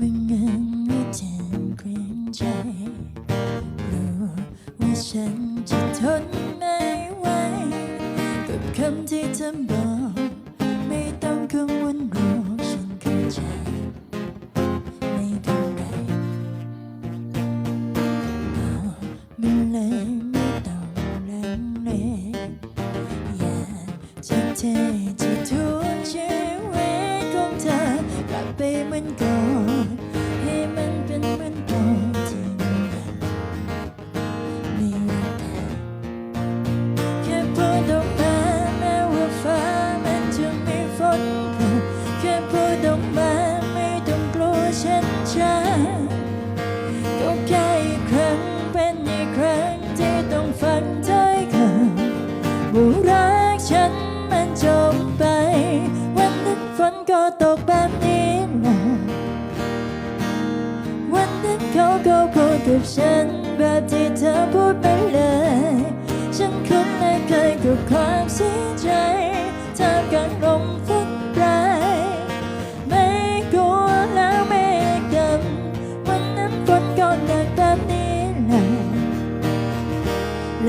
มึงยังไม่เจ็บเกรงใจรู้ว่าฉันจะทนไม่ไหวกับคำที่เธอบอก ไม่ต้องกังวลหรอกฉันเข้าใจไม่เป็นไรบอกมันเลยไม่ต้องลังเลอยากจะเทจะทุ ว่ารักฉันมันจบไป วันนั้นฝนก็ตกแบบนี้นะวันนั้นเขาก็พูดกับฉันแบบที่เธอพูดไปเลย ฉันคุ้นและเคยกับความเสียใจท่ากลางลมฝนปลายไม่กลัวแล้วไม่ดำวันนั้นฝนก็หนักแบบนี้แหละ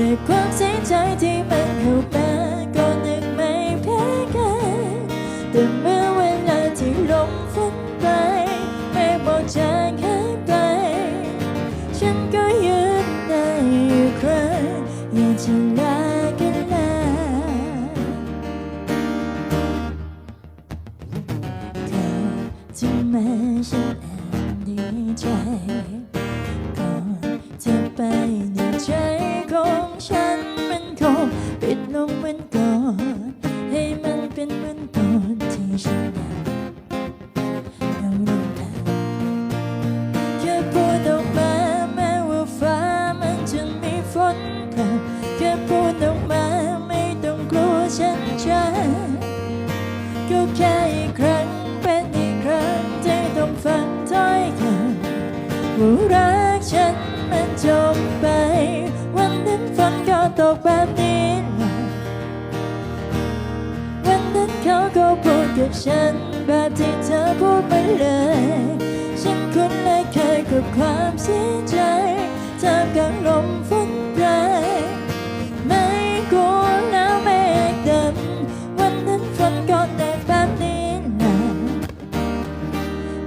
และความเสียใจที่มันเข้ามาก็นึกไม่แพ้กันแต่เมื่อเวลาที่ลมฝนไปไม่บอกจางหายไป ฉันก็ยืนได้อีกครั้งอยากจะลากันล้วเธอที่มาฉันแอบดีใจ ว่ารักฉันมันจบไป วันนั้นฝนก็ตกแบบนี้ วันนั้นเขาก็พูดกับฉันแบบที่เธอพูดไปเลย ฉันคุ้นและเคยกับความเสียใจทามกลางลมฝนปลายไม่กลัวแล้วไม่ดำวันนั้นฝนก็หนักแบบนี้นะ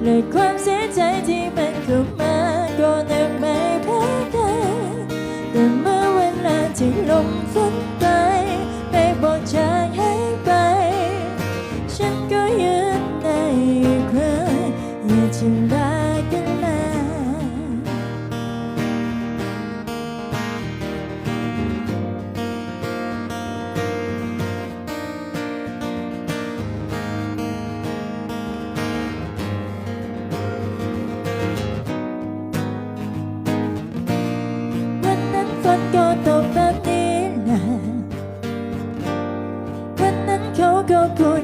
แลย ที่ลมฝนไปไม่บอกจางหายไปฉัน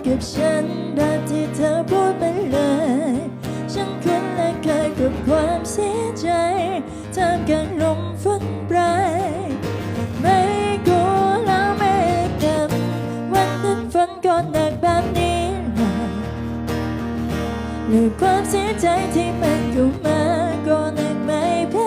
ก็พูดกับฉันแบบที่เธอพูดไปเลย ฉันคุ้นและเคยกับความเสียใจท่ามกลางลมฝนปลายไม่กลัวแล้วไม่ดำวันนั้นฝนก็หนักแบบนี้หละหรือความเสียใจที่มันเข้ามาก็หนึกไม่แพ้